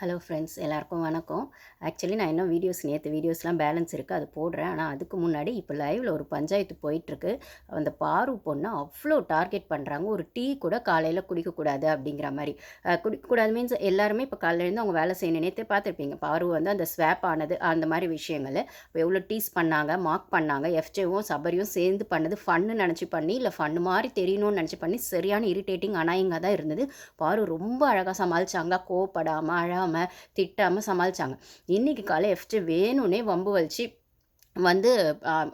Hello friends எல்லாருக்கும் வணக்கம். Actually நான் இன்னும் வீடியோஸ் நேற்று வீடியோஸ்லாம் பேலன்ஸ் இருக்குது அது போடுறேன். ஆனால் அதுக்கு முன்னாடி இப்போ லைவில் ஒரு பஞ்சாயத்து போயிட்டுருக்கு. அந்த பாரு பொண்ணை அவ்வளோ டார்கெட் பண்ணுறாங்க ஒரு டீ கூட காலையில் குடிக்கக்கூடாது அப்படிங்கிற மாதிரி. குடிக்கக்கூடாது மீன்ஸ் எல்லாருமே இப்போ காலையிலேருந்து அவங்க வேலை செய்யணும். நேற்றே பார்த்துருப்பீங்க பாரு வந்து அந்த ஸ்வாப் ஆனது அந்த மாதிரி விஷயங்கள். இப்போ எவ்வளோ டீஸ் பண்ணாங்க மார்க் பண்ணாங்க எஃப்ஜேவும் சபரியும் சேர்ந்து பண்ணது ஃபன்னு நினச்சி பண்ணி இல்லை ஃபன்னு மாதிரி தெரியணும்னு நினச்சி பண்ணி சரியான இரிட்டேட்டிங் அனாயிங்காக தான் இருந்தது. பாரு ரொம்ப அழகாக சமாளிச்சாங்க. கோவப்படாமல் அழகாக திட்டாமல் சமாளிச்சாங்க. இன்னைக்கு காலை எஃப்ஜே வேணும்னே வம்பு வலிச்சு வந்து ஆ,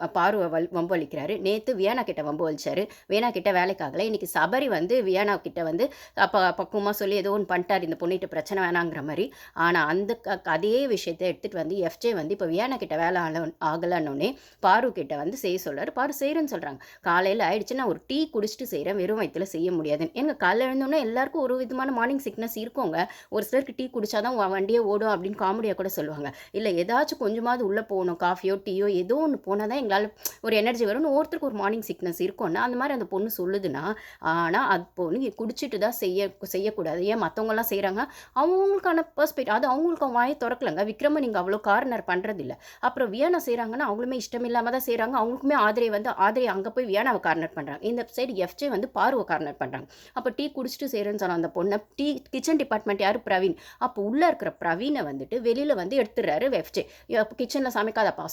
வல் வம்பு அளிக்கிறாரு. நேற்று வியானா கிட்ட வம்பு அளிச்சாரு. வியானா கிட்ட வேலைக்காகல இன்னைக்கு சபரி வந்து வியானா கிட்ட வந்து அப்போ பக்குவமாக சொல்லி ஏதோ ஒன்று பண்ணிட்டார். இந்த பொண்ணிட்ட பிரச்சனை வேணாங்கிற மாதிரி. ஆனால் அந்த க- அதே விஷயத்தை எடுத்துகிட்டு வந்து எஃப்ஜே வந்து இப்போ வியானா கிட்ட வேலை ஆகல ஆகலன்னொடனே பாரு கிட்ட வந்து செய்ய சொல்கிறார் பாரு செய்கிறேன்னு சொல்கிறாங்க காலையில் ஆயிடுச்சு நான் ஒரு டீ குடிச்சிட்டு செய்கிறேன் வெறும் வயிற்றுல செய்ய முடியாதுன்னு. எங்கள் காலையில் எழுந்தோடனே எல்லாருக்கும் ஒரு விதமான மார்னிங் சிக்னஸ் இருக்குங்க. ஒரு சிலருக்கு டீ குடிச்சாதான் வண்டியே ஓடும் அப்படின்னு காமெடியாக கூட சொல்லுவாங்க. இல்லை ஏதாச்சும் கொஞ்சமாவது உள்ளே போகணும். காஃபியோ டீயோ ஏதோ ஒன்று போனால் தான் எங்களால் ஒரு எனர்ஜி வரும்னு ஒருத்தருக்கு ஒரு மார்னிங் சிக்னஸ் இருக்கும்னா அந்த மாதிரி அந்த பொண்ணு சொல்லுதுன்னா ஆனால் அது பொண்ணு குடிச்சிட்டு தான் செய்ய செய்யக்கூடாது. ஏன்? மற்றவங்கலாம் செய்கிறாங்க அவங்களுக்கான பர்ஸ்பெக்ட் அது அவங்களுக்கு வாயை திறக்கலங்க. விக்ரம நீங்கள் அவ்வளோ கார்னர் பண்ணுறதில்ல அப்புறம் வியானா செய்கிறாங்கன்னா அவங்களுமே இஷ்டம் இல்லாமல் தான் செய்கிறாங்க அவங்களுக்குமே ஆதரையை வந்து ஆதிரை அங்கே போய் வியானாவை கார்னர் பண்ணுறாங்க இந்த சைடு எஃப்ஜே வந்து பார்வை கார்னர் பண்ணுறாங்க அப்போ டீ குடிச்சிட்டு செய்கிறேன்னு சொன்ன அந்த பொண்ணை டீ கிச்சன் டிபார்ட்மெண்ட் யார்? பிரவீன். அப்போ உள்ளே இருக்கிற பிரவீனை வந்துட்டு வெளியில் வந்து எடுத்துடுறாரு எஃப்ஜே அப்போ கிச்சனில் சமைக்காதப்பா.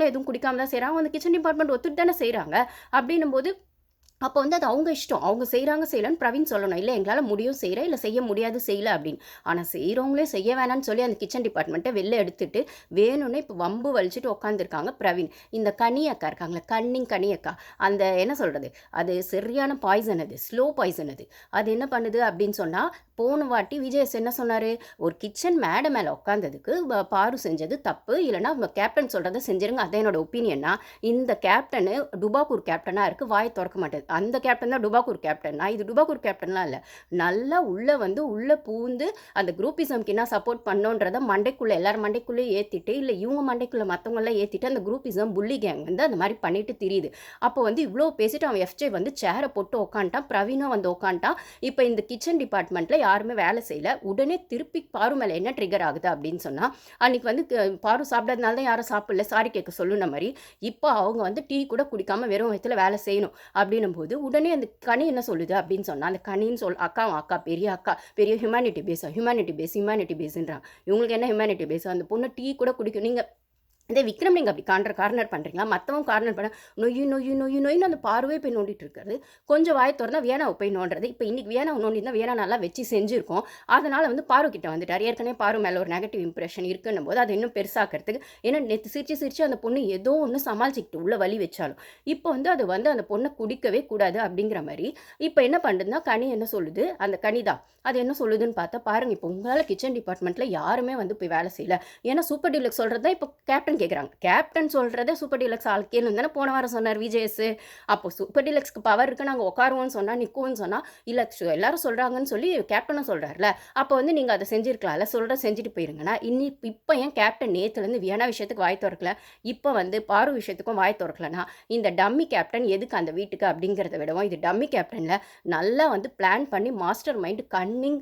அவங்களும் எதுவும் குடிக்காம தான் செய்கிறாங்க அந்த கிச்சன் டிபார்ட்மெண்ட் ஒத்துட்டு தானே செய்கிறாங்க அப்படின்னும் போது அப்போ வந்து அது அவங்க இஷ்டம். அவங்க செய்கிறாங்க செய்யலன்னு பிரவீன் சொல்லணும். இல்லை எங்களால் முடியும் செய்கிறேன் இல்லை செய்ய முடியாது செய்யல அப்படின்னு. ஆனால் செய்கிறவங்களே செய்ய வேணாம்னு சொல்லி அந்த கிச்சன் டிபார்ட்மெண்ட்டை வெளில எடுத்துட்டு வேணும்னு இப்போ வம்பு வலிச்சுட்டு உட்காந்துருக்காங்க பிரவீன். இந்த கனி அக்கா இருக்காங்களே கன்னிங் கனி அக்கா. அந்த என்ன சொல்கிறது அது சரியான பாய்சன் அது ஸ்லோ பாய்சன் அது. அது என்ன பண்ணுது அப்படின்னு சொன்னால் போன வாட்டி விஜயஸ் என்ன சொன்னார்? ஒரு கிச்சன் மேடை மேலே உட்காந்ததுக்கு பாரு செஞ்சது தப்பு. இல்லைன்னா கேப்டன் சொல்கிறத செஞ்சிருங்க. அதான் என்னோட ஒப்பீனியன்னா இந்த கேப்டனு டுபாக்கூர் கேப்டனாக இருக்குது வாயை திறக்க மாட்டேது அந்த கேப்டன் தான் டுபாக்கூர் நான் இது டுபாக்கூர் கேப்டன்லாம் இல்லை. நல்லா உள்ளே வந்து உள்ளே பூந்து அந்த குரூப்பிசம்க்கு என்ன சப்போர்ட் பண்ணோன்றதை மண்டைக்குள்ளே எல்லார் மண்டைக்குள்ளேயும் ஏற்றிட்டு இல்லை இவங்க மண்டைக்குள்ளே மற்றவங்களாம் ஏற்றிட்டு அந்த குரூப்பிசம் புள்ளி கேங் வந்து அந்த மாதிரி பண்ணிட்டு தெரியுது. அப்போ வந்து இவ்வளோ பேசிட்டு அவன் எஃப்ஜே வந்து சேரை போட்டு உக்காண்டான் பிரவீனும் வந்து உக்காண்டான் இப்போ இந்த கிச்சன் டிபார்ட்மெண்ட்டில் யாருமே வேலை செய்யல. உடனே திருப்பி பாரு மேலே என்ன ட்ரிகர் ஆகுது அப்படின்னு சொன்னால் அன்றைக்கி வந்து பாரு சாப்பிடாதனால தான் யாரும் சாப்பிடல சாரி கேட்க சொல்லுன மாதிரி இப்போ அவங்க வந்து டீ கூட குடிக்காமல் வெறும் வயித்துல வேலை செய்யணும். அப்படின்னும் போது உடனே அந்த கனி என்ன சொல்லுது அப்படின்னு சொன்னால் அந்த கனின்னு சொல் அக்கா அக்கா பெரிய அக்கா பெரிய humanity face humanity face humanity பேஸுன்றான் இவங்களுக்கு என்ன ஹியூமனிட்டி பேஸ் அந்த பொண்ணு டீ கூட குடிக்கும். நீங்கள் இதே விக்ரம் நீங்கள் அப்படி காண்ற கார்னர் பண்ணுறீங்களா மற்றவங்க கார்னர் பண்ண நொய்யு நொய்யு நொய்யு நொய்னு அந்த பார்வையே போய் நோண்டிட்டு இருக்காரு கொஞ்சம் வாய் திறந்தால் வேணாவை போய் நோண்டுறது. இப்போ இன்றைக்கி வேணா நோண்டிருந்தால் வேணா நல்லா வச்சு செஞ்சுருக்கோம். அதனால் வந்து பாரு கிட்ட வந்துட்டார். ஏற்கனவே பாரு மேலே ஒரு நெகட்டிவ் இம்ப்ரெஷன் இருக்குன்னும் போது அதை இன்னும் பெருசாக்கிறதுக்கு ஏன்னா நேற்று சிரிச்சு சிரிச்சு அந்த பொண்ணு ஏதோ ஒன்று சமாளிச்சிக்கிட்டு உள்ள வலி வச்சாலும். இப்போ வந்து அது வந்து அந்த பொண்ணை குடிக்கவே கூடாது அப்படிங்கிற மாதிரி. இப்போ என்ன பண்ணுதுன்னா கனி என்ன சொல்லுது? அந்த கனிதா அது என்ன சொல்லுதுன்னு பார்த்தா பாருங்கள் இப்போ உங்களால் கிச்சன் டிபார்ட்மெண்ட்டில் யாருமே வந்து போய் வேலை செய்யலை. ஏன்னா சூப்பர் டீலக்ஸ் சொல்கிறது தான் இப்போ கேப்டன் கேட்குறாங்க கேப்டன் சொல்கிறத சூப்பர் டீலக்ஸ் ஆள் தானே போன வாரம் சொன்னார் விஜயஸ் அப்போ சூப்பர் டீலக்ஸ்க்கு பவர் இருக்குது நாங்கள் உட்காருவோம்னு சொன்னால் நிற்குவோம்னு சொன்னால் இல்லை எல்லாரும் சொல்கிறாங்கன்னு சொல்லி கேப்டனும் சொல்கிறாருல அப்போ வந்து நீங்கள் அதை செஞ்சுருக்கலாம்ல. சொல்கிற செஞ்சுட்டு போயிருங்கன்னா இன்னி இப்போ ஏன் கேப்டன் நேற்றுலேருந்து வியனா விஷயத்துக்கு வாய் திறக்கல? இப்போ வந்து பாரு விஷயத்துக்கும் வாய் திறக்கலன்னா இந்த டம்மி கேப்டன் எதுக்கு அந்த வீட்டுக்கு அப்படிங்கிறத விடவும் இது டம்மி கேப்டனில் நல்லா வந்து பிளான் பண்ணி master mind cunning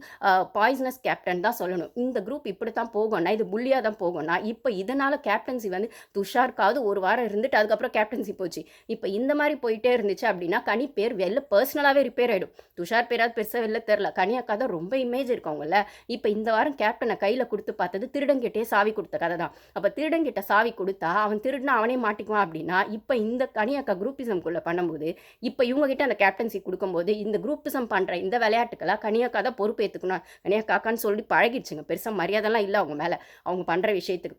poisonous captain தான் சொல்லணும். இந்த குரூப் இப்படி தான் போகும்னா இது புள்ளியாக தான் போகும்னா இப்போ இதனால் கேப்டன் கேப்டன்சி வந்து துஷாருக்காவது ஒரு வாரம் இருந்துட்டு அதுக்கப்புறம் கேப்டன்சி போச்சு. இப்போ இந்த மாதிரி போயிட்டே இருந்துச்சு அப்படின்னா கனி பேர் வெளில பர்சனலாகவே ரிப்பேர் ஆகிடும் துஷார் பேராது பெருசாக வெளில தெரில கனியாக்கா தான் ரொம்ப இமேஜ் இருக்கவங்கல்ல. இப்போ இந்த வாரம் கேப்டனை கையில் கொடுத்து பார்த்தது திருடங்கிட்டே சாவி கொடுத்த கதை தான். அப்போ திருடங்கிட்ட சாவி கொடுத்தா அவன் திருடினா அவனே மாட்டிக்குவான் அப்படின்னா இப்போ இந்த கனியாக்கா குரூப்பிசம்குள்ளே பண்ணும்போது இப்போ இவங்ககிட்ட அந்த கேப்டன்சி கொடுக்கும்போது இந்த குரூப்பிசம் பண்ணுற இந்த விளையாட்டுக்கெல்லாம் கனியாக்கா தான் பொறுப்பேற்றுக்கணும் கனியாக்காக்கான்னு சொல்லி பழகிடுச்சுங்க. பெருசாக மரியாதைலாம் இல்லை அவங்க மேலே. அவங்க பண்ணுற விஷயத்துக்கு.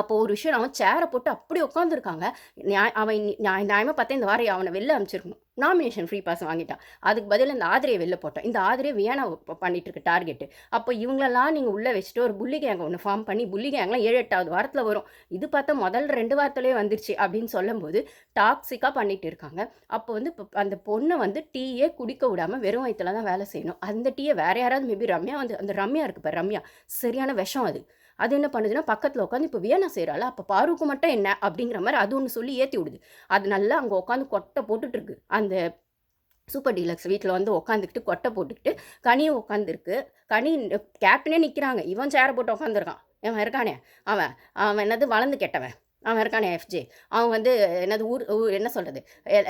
அப்போ ஒரு விஷயம் அவன் சேரை போட்டு அப்படி உட்காந்துருக்காங்க நியாய அவன் நியாய நியாயமாக பார்த்தா இந்த வாரம் அவனை வெளில அமைச்சிருக்கணும் நாமினேஷன் ஃப்ரீ பாஸ் வாங்கிட்டான். அதுக்கு பதில் இந்த ஆதிரியை வெளில போட்டான். இந்த ஆதிரியை வியானா பண்ணிட்டு இருக்கு டார்கெட்டு அப்போ இவங்களெல்லாம் நீங்கள் உள்ளே வச்சுட்டு ஒரு புள்ளி கேங்கை ஒன்று ஃபார்ம் பண்ணி புள்ளி கேங்லாம் ஏழு எட்டாவது வாரத்தில் வரும். இது பார்த்தா முதல் ரெண்டு வாரத்துலேயே வந்துருச்சு அப்படின்னு சொல்லும்போது டாக்ஸிக்காக பண்ணிட்டு இருக்காங்க. அப்போ வந்து இப்போ அந்த பொண்ணை வந்து டீயே குடிக்க விடாமல் வெறும் வயிற்றுல தான் வேலை செய்யணும். அந்த டீயை வேற யாராவது மேபி ரம்யா வந்து அந்த ரம்யா இருக்குது இப்போ ரம்யா. சரியான விஷம் அது. அது என்ன பண்ணுதுன்னா பக்கத்தில் உட்காந்து இப்போ வியனா செய்கிறாள் அப்போ பாருக்கு மட்டும் என்ன? அப்படிங்கிற மாதிரி அது ஒன்று சொல்லி ஏற்றி விடுது. அது நல்லா அங்கே உட்காந்து கொட்டை போட்டுட்ருக்கு அந்த சூப்பர் டீலக்ஸ் வீட்டில் வந்து உட்காந்துக்கிட்டு கொட்டை போட்டுக்கிட்டு கனியும் உட்காந்துருக்கு கனி கேப்டனே நிற்கிறாங்க இவன் சேரை போட்டு உட்காந்துருக்கான் இவன் இருக்கானே. அவன் அவன் என்னது வளர்ந்து கெட்டவன். அவன் இருக்கானே எஃப்ஜே அவன் வந்து என்னது ஊர் ஊர் என்ன சொல்கிறது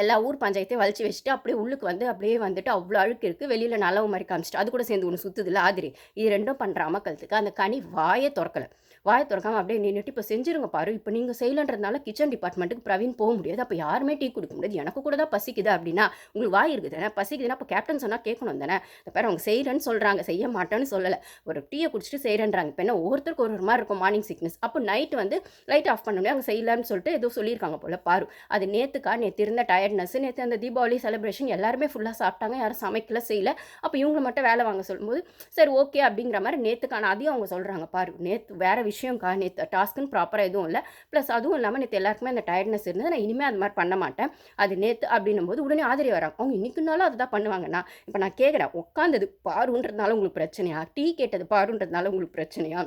எல்லா ஊர் பஞ்சாயத்தையும் வலிச்சு வச்சுட்டு அப்படியே உள்ளுக்கு வந்து அப்படியே வந்துட்டு அவ்வளோ அழுக்கு இருக்குது வெளியில் நல்லவு மாதிரி காமிச்சிட்டு அது கூட சேர்ந்து ஒன்று சுற்றுதில்ல ஆதிரி. இது ரெண்டும் பண்ணுற அமக்கலத்துக்கு அந்த கனி வாயை திறக்கலை. வாயை திறக்காமல் அப்படியே நின்றுட்டு இப்போ செஞ்சிருங்க பாரு. இப்போ நீங்கள் செய்யலன்றதுனால கிச்சன் டிபார்ட்மெண்ட்டுக்கு பிரவீன் போக முடியாது. அப்போ யாருமே டீ கொடுக்க முடியாது. எனக்கு கூட தான் பசிக்குது அப்படின்னா உங்களுக்கு வாய் இருக்குது தானே? பசிக்குதுன்னா அப்போ கேப்டன் சொன்னால் கேட்கணும் தானே? இந்த பேர் அவங்க செய்கிறேன்னு சொல்கிறாங்க செய்ய மாட்டேன்னு சொல்லலை. ஒரு டீயை குடிச்சிட்டு செய்கிறேன்றாங்க இப்போ என்ன ஒவ்வொருத்தருக்கு ஒரு ஒரு மாதிரி இருக்கும் மார்னிங் சிக்னஸ் அப்போ நைட்டு வந்து லைட் ஆஃப் பண்ண முடியாது. அவங்க செய்யலான்னு சொல்லிட்டு ஏதோ சொல்லியிருக்காங்க போல். பாரு அது நேற்றுக்கா நேற்று இருந்த டயர்ட்னஸ் நேற்று அந்த தீபாவளி செலிப்ரேஷன் எல்லாருமே ஃபுல்லாக சாப்பிட்டாங்க. யாரும் சமைக்கல செய்யல. அப்போ இவங்களை மட்டும் வேலை வாங்க சொல்லும்போது சரி ஓகே அப்படிங்கிற மாதிரி நேற்றுக்கான அதையும் அவங்க சொல்கிறாங்க பாரு நேற்று வேறு விஷயம்க்கா நேற்று டாஸ்க்குன்னு ப்ராப்பராக எதுவும் இல்லை. ப்ளஸ் அதுவும் இல்லாமல் நேற்று எல்லாருக்குமே அந்த டயர்ட்னஸ் இருந்தது. நான் இனிமேல் அது மாதிரி பண்ண மாட்டேன். அது நேற்று அப்படின்னும் போது உடனே ஆதரி வராங்க. அவங்க இன்னைக்குனாலும் அதுதான் பண்ணுவாங்கண்ணா இப்போ நான் கேட்குறேன் உட்காந்தது பாருன்றதுனால உங்களுக்கு பிரச்சனையா? டீ கேட்டது பாருன்றதுனால உங்களுக்கு பிரச்சனையா?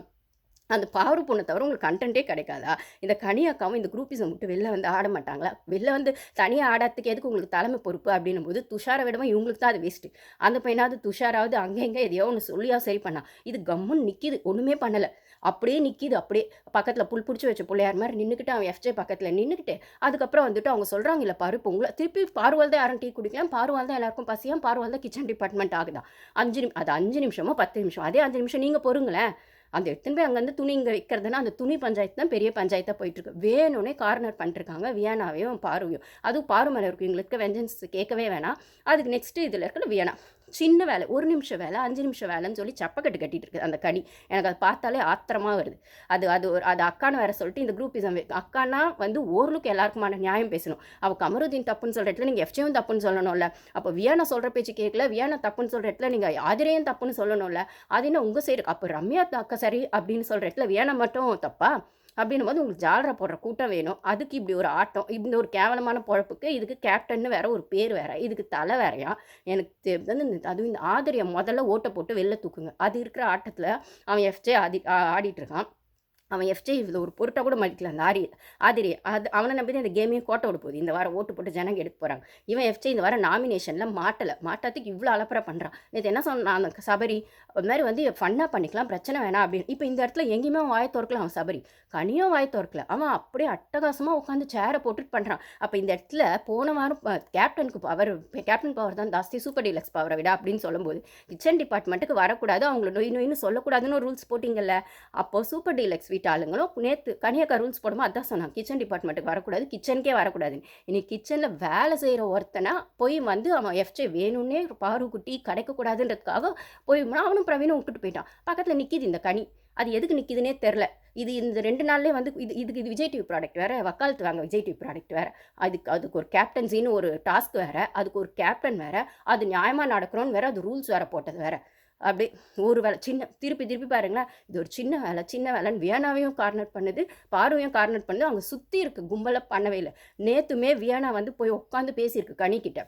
அந்த பாரு பொண்ணை தவிர உங்களுக்கு கண்டென்ட்டே கிடைக்காதா? இந்த கனியாக்காவும் இந்த குரூப்பிசம் விட்டு வெளில வந்து ஆட மாட்டாங்களா? வெளில வந்து தனியாக ஆடாததுக்கு எதுக்கு உங்களுக்கு தலைமை பொறுப்பு அப்படின்னும் போது துஷாரை விடவும் இவங்களுக்கு தான் அது வேஸ்ட்டு அந்த பையனாவது துஷாராவது அங்கே எங்கே எதையோ ஒன்று சொல்லியா சரி பண்ணா. இது கம்முன்னு நிற்கிது ஒன்றுமே பண்ணலை. அப்படியே நிற்கிது அப்படியே பக்கத்தில் புல் பிடிச்சி வச்ச பிள்ளையார் மாதிரி நின்றுக்கிட்டு அவன் எஃப்ஜே பக்கத்தில் நின்றுக்கிட்டு அதுக்கப்புறம் வந்துட்டு அவங்க சொல்கிறாங்க இல்லை பருப்பு உங்களை திருப்பி பார்வால் தான் யாரும் டீ குடிக்கலாம் பார்வால் தான் எல்லாருக்கும் பசியாக பார்வால் தான் கிச்சன் டிபார்ட்மெண்ட் ஆகுதா? அஞ்சு நிமிஷம் அது அஞ்சு நிமிஷமோ பத்து நிமிஷம்? அதே அஞ்சு நிமிஷம் நீங்கள் பொறுங்களேன். அந்த எடுத்துன்னு போய் அங்கேருந்து துணி இங்கே வைக்கிறதுனா அந்த துணி பஞ்சாயத்து தான் பெரிய பஞ்சாயத்தாக போயிட்டுருக்கு. வேணும்னே கார்னர் பண்ணிருக்காங்க வியானாவையும் பார்வையும். அதுவும் பாரு மேலே இருக்கும். எங்களுக்கு வெஞ்சன்ஸ் கேட்கவே வேணாம். அதுக்கு நெக்ஸ்ட்டு இதில் இருக்கிற வியனா. சின்ன வேலை ஒரு நிமிஷம் வேலை அஞ்சு நிமிஷம் வேலைன்னு சொல்லி சப்பக்கட்டு கட்டிகிட்டு இருக்குது அந்த கனி. எனக்கு அதை பார்த்தாலே ஆத்திரமாக வருது. அது அது ஒரு அது அக்கான்னு வேற சொல்லிட்டு இந்த குரூப் இசம் அக்கானா வந்து ஓரளவுக்கு எல்லாருக்குமான நியாயம் பேசணும். அவள் கமருதீன் தப்புன்னு சொல்கிற இடத்துல நீங்கள் எஃப்ஜேவும் தப்புன்னு சொல்லணும்ல. அப்போ வியானா சொல்கிற பேச்சு கேட்கல வியானா தப்புன்னு சொல்கிற இடத்துல நீங்கள் ஆதிரையும் தப்புன்னு சொல்லணும்ல. அது என்ன உங்கள் சைடு அப்போ ரம்யா அக்கா சரி அப்படின்னு சொல்கிற இடத்துல வியானா மட்டும் தப்பா? அப்படின்னும் போது உங்களுக்கு ஜாலரா போடுற கூட்டம் வேணும். அதுக்கு இப்படி ஒரு ஆட்டம் இந்த ஒரு கேவலமான பொழப்புக்கு இதுக்கு கேப்டன்னு வேற ஒரு பேர் வேற இதுக்கு தலை வேறையா? எனக்கு வந்து அதுவும் இந்த ஆதரியை முதல்ல ஓட்டை போட்டு வெளில தூக்குங்க. அது இருக்கிற ஆட்டத்தில் அவன் எஃப்ஜே ஆடி ஆடிட்டு இருக்கான். அவன் எஃப்ஜே இதில் ஒரு பொருட்டாக கூட மதிக்கல அந்த ஆரி ஆதிரி அது அவனை நம்பி தான் இந்த கேமையும் கோட்டை விட போகுது. இந்த வாரம் ஓட்டு போட்டு ஜனங்க எடுக்க போகிறாங்க இவன் எஃப்ஜே இந்த வாரம் நாமினேஷனில் மாட்டலை. மாட்டாத்துக்கு இவ்வளோ அலப்பறை பண்ணுறான் நேற்று என்ன சொன்னான் அந்த சபரி? ஒரு மாதிரி வந்து ஃபன்னாக பண்ணிக்கலாம் பிரச்சனை வேணாம் அப்படின்னு இப்போ இந்த இடத்துல எங்கேயுமே அவன் வாய் திறக்கல அவன் சபரி. கனியும் வாய் திறக்கல. அவன் அப்படியே அட்டகாசமாக உட்காந்து சேரை போட்டுட்டு பண்ணுறான் அப்போ இந்த இடத்துல போன வாரம் கேப்டனுக்கு பவர் கேப்டன் பவர் தான் ஜாஸ்தி சூப்பர் டீலக்ஸ் பவரை விட அப்படின்னு சொல்லும்போது கிச்சன் டிபார்ட்மெண்ட்டுக்கு வரக்கூடாது. அவங்கள நொய் நொயின்னு சொல்லக்கூடாதுன்னு ஒரு ரூல்ஸ் போட்டிங்கல்ல. அப்போ சூப்பர் டீலக்ஸ் வீட்டு ஆளுங்களும் நேற்று கனியக்கா ரூல்ஸ் போடும்போது அதான் சொன்னாங்க கிச்சன் டிபார்ட்மெண்ட்டுக்கு வரக்கூடாது கிச்சனுக்கே வரக்கூடாதுன்னு. இன்னைக்கு கிச்சனில் வேலை செய்கிற ஒருத்தனை போய் வந்து அவன் எஃப்ஜே வேணும்னே பாரு குட்டி கிடைக்கக்கூடாதுன்றதுக்காக போய் அவனும் பிரவீனும் விட்டுட்டு போயிட்டான். பக்கத்தில் நிற்கிது இந்த கனி. அது எதுக்கு நிற்கிதுனே தெரில. இது இந்த ரெண்டு நாள்லேயே வந்து இது இதுக்கு இது விஜய் டிவி ப்ராடக்ட் வேறு வக்காலத்து வாங்க விஜய் டிவி ப்ராடக்ட் வேறு. அதுக்கு அதுக்கு ஒரு கேப்டன்சின்னு ஒரு டாஸ்க் வேறு அதுக்கு ஒரு கேப்டன் வேறு அது நியாயமாக நடக்கிறோன்னு வேறு அது ரூல்ஸ் வேறு போட்டது வேறு. அப்படி ஒரு வேலை சின்ன திருப்பி திருப்பி பாருங்களேன். இது ஒரு சின்ன வேலை சின்ன வேலைன்னு வியானாவையும் கார்னர் பண்ணுது பார்வையும் கார்னர் பண்ணுது. அவங்க சுற்றி இருக்க கும்பலை பண்ணவே இல்லை. நேற்றுமே வியானா வந்து போய் உட்காந்து பேசியிருக்கு கனிக்கிட்ட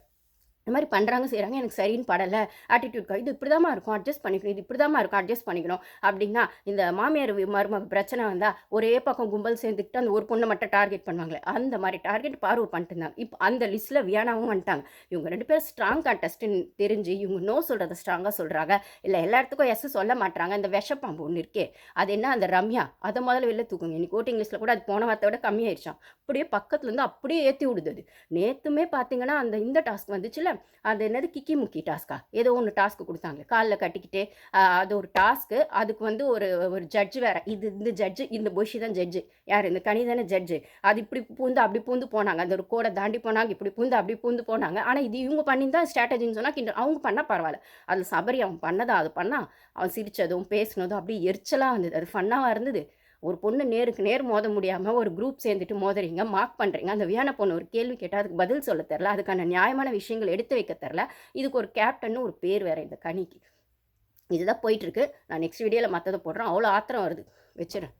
இந்த மாதிரி பண்ணுறாங்க செய்கிறாங்க எனக்கு சரின்னு படலை ஆட்டிடியூட் இது இப்படி தான் இருக்கும் அட்ஜஸ்ட் பண்ணிக்கணும் இது இப்படி தான் இருக்கும் அட்ஜஸ்ட் பண்ணிக்கணும் அப்படின்னா இந்த மாமியார் மருமக பிரச்சனை வந்தால் ஒரே பக்கம் கும்பல் சேர்ந்துக்கிட்டு அந்த ஒரு பொண்ணை மட்டும் டார்கெட் பண்ணுவாங்களே அந்த மாதிரி டார்கெட் பார்வை பண்ணிட்டு இருந்தாங்க. இப்போ அந்த லிஸ்ட்டில் வியானாவும் வந்துட்டாங்க. இவங்க ரெண்டு பேரும் ஸ்ட்ராங் கண்டஸ்ட்னு தெரிஞ்சு இவங்க நோ சொல்கிறத ஸ்ட்ராங்காக சொல்கிறாங்க இல்லை எல்லா இடத்துக்கும் எஸ் சொல்ல மாட்டாங்க இந்த விஷப்பாம்பு ஒன்று இருக்கே அது என்ன அந்த ரம்யா அதை முதல்ல வெளில தூக்குங்க. இன்னைக்கு ஓட்டிங் லிஸ்ட்டில் கூட அது போன வார்த்தை விட கம்மியாயிருச்சான் அப்படியே பக்கத்துலேருந்து அப்படியே ஏற்றி விடுது நேற்றுமே பார்த்தீங்கன்னா அந்த இந்த டாஸ்க் வந்துச்சுல அது என்னது கிக்கி முக்கி டாஸ்க்கா? ஏதோ ஒன்று டாஸ்க்கு கொடுத்தாங்க காலில் கட்டிக்கிட்டு அது ஒரு டாஸ்க்கு. அதுக்கு வந்து ஒரு ஒரு ஜட்ஜு வேறு. இது இந்த ஜட்ஜு இந்த பொஷி தான் ஜட்ஜு. யார்? இந்த கனி தானே ஜட்ஜு. அது இப்படி பூந்து அப்படி பூந்து போனாங்க. அந்த ஒரு கோடை தாண்டி போனாங்க இப்படி பூந்து அப்படி பூந்து போனாங்க. ஆனால் இது இவங்க பண்ணி தான் ஸ்ட்ராட்டஜின்னு சொன்னால் கிண்ட அவங்க பண்ணால் பரவாயில்ல. அதில் சபரி அவன் பண்ணதா அது பண்ணால் அவன் சிரித்ததும் பேசினதும் அப்படியே எரிச்சலாக இருந்தது. அது ஃபன்னாக இருந்தது. ஒரு பொண்ணு நேருக்கு நேர் மோத முடியாமல் ஒரு குரூப் சேர்ந்துட்டு மோதுறீங்க மார்க் பண்ணுறீங்க அந்த வியான பொண்ணு ஒரு கேள்வி கேட்டால் அதுக்கு பதில் சொல்ல தெரில அதுக்கான நியாயமான விஷயங்கள் எடுத்து வைக்க தெரில இதுக்கு ஒரு கேப்டன்னு ஒரு பேர் வேறு இந்த கணிக்கு. இதுதான் போயிட்டுருக்கு நான் நெக்ஸ்ட் வீடியோவில் மற்றதை போடுறேன். அவ்வளோ ஆத்திரம் வருது. வச்சிடறேன்